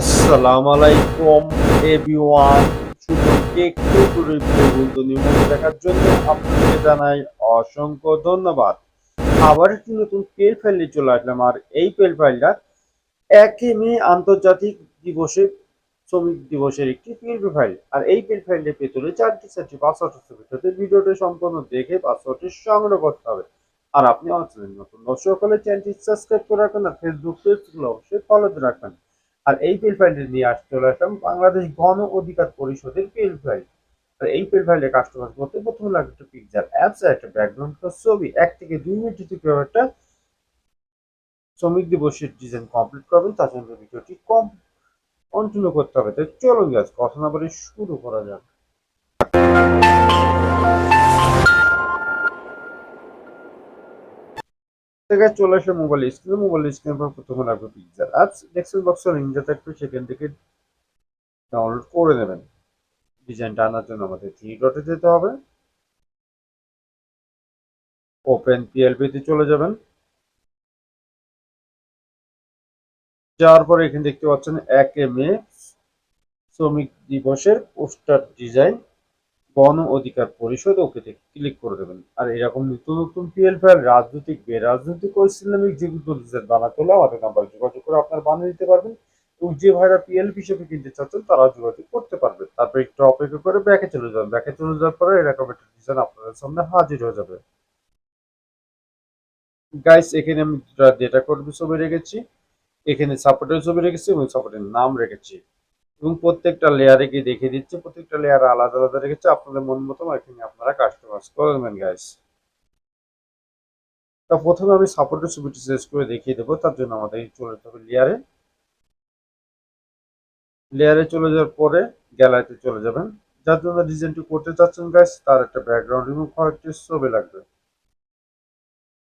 আসসালামু আলাইকুম এভরিওয়ান শুধু একটু নিয়মিত দেখার জন্য আপনাকে জানাই অসংখ্য ধন্যবাদ। আবার একটি নতুন পেল ফাইল চলে আসলাম, আর এই পেল ফাইলটা একই মে আন্তর্জাতিক দিবসে, শ্রমিক দিবসের একটি পেল ফাইল। আর এই পেল ফাইলটির ভেতরে চারটি চারটি পাসওয়ার্ড ভিতরে ভিডিওটি সম্পূর্ণ দেখে পাসওয়ার্ডটি সংগ্রহ করতে হবে। আর আপনি চ্যানেল নতুন দর্শক হলে চ্যানেলটি সাবস্ক্রাইব করে রাখবেন, আর ফেসবুক পেজগুলো অবশ্যই ফলোতে রাখবেন। আর এই পেল ফাইলটি নিয়ে আসতে চলে আসলাম বাংলাদেশ গণ অধিকার পরিষদের পিল ফাইল আর এই পিল ফাইলে কাস্টমাইজ করতে প্রথমে লাগবে একটা পিকচার অ্যাপস একটা ব্যাকগ্রাউন্ড ছবি। এক থেকে দুই মিনিট কেউ একটা শ্রমিক দিবসের ডিজাইন কমপ্লিট করবেন, তার জন্য ভিডিওটি কম কন্টিনিউ করতে হবে তাই চলুন গাছ কথা না বলে শুরু করা যাক। থেকে চলে আসে মোবাইল স্ক্রিনে মোবাইল স্ক্রিনের পর প্রথমে লাগবে পিকচার অ্যাপস ডেক্সেল বক্সের লিঙ্কটা থাকবে সেখান থেকে ডাউনলোড করে নেবেন। ডিজাইনটা আনার জন্য আমাদের থ্রি ডটে যেতে হবে। ওপেন পিএলপিতে চলে যাবেন। যাওয়ার পরে এখানে দেখতে পাচ্ছেন এক এম এ শ্রমিক দিবসের পোস্টার ডিজাইন গণ অধিকার পরিষদ ওকে ক্লিক করে দেবেন। আর এরকম নতুন নতুন পিএল ফাইল রাজনৈতিক, বেরাজনৈতিক ও ইসলামিক যেগুলো ডিজাইন বানাতে হলে আমাদের নাম্বার যোগাযোগ করে আপনার বানিয়ে দিতে পারবেন। এবং যে ভাইরা পিএল হিসেবে কিনতে চাচ্ছেন তারা যোগাযোগ করতে পারবে। তারপরে একটু অপেক্ষা করে ব্যাকে চলে যাবেন ব্যাকে চলে যাওয়ার পরে এরকম একটা ডিজাইন আপনাদের সামনে হাজির হয়ে যাবে। গাইস এখানে আমি ডেটা কোড ছবি রেখেছি। এখানে সাপোর্টের ছবি রেখেছি এবং সাপোর্টের নাম রেখেছি। এবং প্রত্যেকটা লেয়ারে গিয়ে দেখিয়ে দিচ্ছে, প্রত্যেকটা লেয়ার আলাদা আলাদা রেখেছে। আপনাদের মন মতো এখানে আপনারা কাস্টমাইজ করে নেবেন গাইস তা প্রথমে আমি সাপোর্টের ছবিটি চেঞ্জ করে দেখিয়ে দেবো, তার জন্য আমাদের চলে যেতে হবে লেয়ারে লেয়ারে চলে যাওয়ার পরে গ্যালারিতে চলে যাবেন। যার জন্য ডিজাইনটি করতে চাচ্ছেন গাইস তার একটা ব্যাকগ্রাউন্ড রিমুভ করার একটি ছবি লাগবে।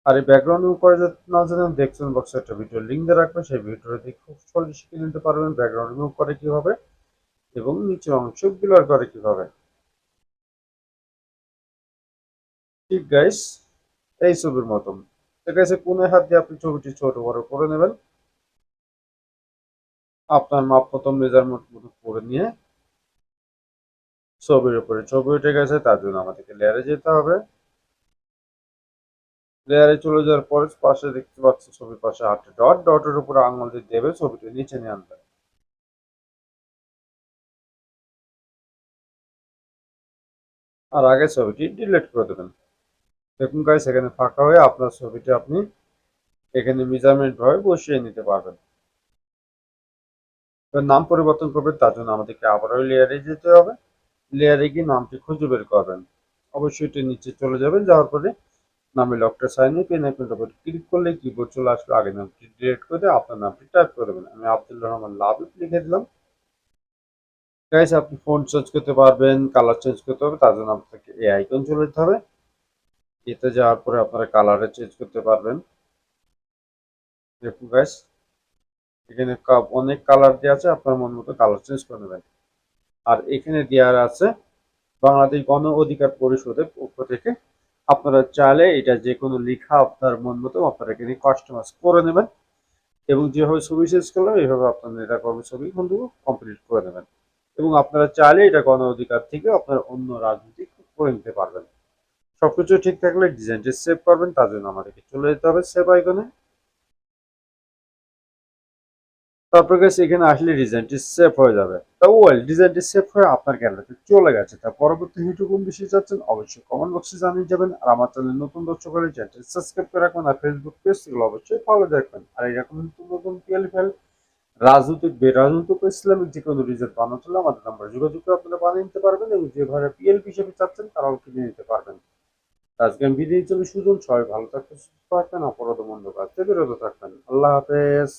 আর এই ব্যাকগ্রাউন্ড রিমুভ করে না জানেন, দেখছেন বক্সে একটা ভিডিও লিঙ্ক দিয়ে রাখবেন, সেই ভিডিওটা দেখে খুব সহজে শিখে নিতে পারবেন ব্যাকগ্রাউন্ড রিমুভ করে কীভাবে এবং নিচের অংশ ব্লার করে কীভাবে। ঠিক গাইস এই ছবির মতন। ঠিক আছে কোনে হাত দিয়ে আপনি ছবিটি ছোট বড় করে নেবেন। আপনার মাপ প্রথম মেজারমেন্ট মতো করে নিয়ে ছবির উপরে ছবি উঠে গেছে, তার জন্য আমাদেরকে লেয়ারে যেতে হবে। লেয়ারে চলে যাওয়ার পরে পাশে দেখতে পাচ্ছি ছবির পাশে আটটা ডট ডটের উপরে আঙুল দিয়ে দেবে ছবিটি, নিচে নিয়ে আনবে। আর আগে ছবিটি ডিলিট করে দেবেন। দেখুন গাইস এখানে ফাঁকা হয়ে আপনার ছবিটি আপনি এখানে মেজারমেন্ট ভাবে বসিয়ে নিতে পারবেন। এবার নাম পরিবর্তন করবেন, তার জন্য আমাদেরকে আবারও লেয়ারে যেতে হবে। লেয়ারে গিয়ে নামটি খুঁজে বের করবেন। অবশ্যই এটি নিচে চলে যাবেন, যাওয়ার পরে নামে লকটা সাইন ইন পেন আইকনটার উপর ক্লিক করলে কিবোর্ড চলে আসবে, আগে নামটি ডিলিট করে আপনার নামটি টাইপ করে দেবেন। আমি আব্দুল্লাহ রহমান লাভ লিখে দিলাম। গাইস আপনি ফোন চেঞ্জ করতে পারবেন কালার চেঞ্জ করতে হবে, তার জন্য আপনাকে এই আইকন চলে যেতে হবে। এতে যাওয়ার পরে আপনারা কালারে চেঞ্জ করতে পারবেন। দেখুন গাইস এখানে অনেক কালার দেওয়া আছে, আপনার মন মতো কালার চেঞ্জ করে নেবেন। আর এখানে দেওয়ার আছে, বাংলাদেশ গণ অধিকার পরিষদের পক্ষ থেকে আপনারা চাইলে এটা যে কোনো লেখা আপনার মন মতো আপনারা এখানে কাস্টমাইজ করে নেবেন এবং যেভাবে ছবি শেষ করলাম, এইভাবে আপনারা এটা কর্ম ছবি কিন্তু কমপ্লিট করে নেবেন। এবং আপনারা চাইলে এটা গণ অধিকার থেকে আপনারা অন্য রাজনীতি করে নিতে পারবেন। সবকিছু ঠিক থাকলে ডিজাইনটি সেভ করবেন, তার জন্য আমাদেরকে চলে যেতে হবে সেভ আইকনে তারপর গেছে এখানে আসলে ডিজাইনটি সেভ হয়ে যাবে। তা ওয়েল ডিজাইনটি সেভ হয়ে আপনার গ্যালারিতে চলে গেছে। তা পরবর্তী ভিডিও কোন বিষয়ে যাচ্ছেন, অবশ্যই কমেন্ট বক্সে জানিয়ে যাবেন। আর আমার চ্যানেল নতুন দর্শক হলে চ্যানেলটি সাবস্ক্রাইব করে রাখবেন। আর ফেসবুক পেজগুলো অবশ্যই ফলো রাখবেন। আর এরকম নতুন নতুন ফেল রাজনৈতিক, বেরাজনৈতিক ইসলামিক যে কোনো রিজাল্ট বানাতে হলে আমাদের নাম্বার যোগাযোগ করে আপনারা বানিয়ে নিতে পারবেন এবং যে ভাড়া পিএল হিসেবে চাচ্ছেন, তারাও কিনে নিতে পারবেন। আজকে আমি ভিডিও চলে সুজন। সবাই ভালো থাকবেন, সুস্থ থাকবেন অপরাধ মন্দ কাজ থেকে বিরত থাকবেন। আল্লাহ হাফেজ।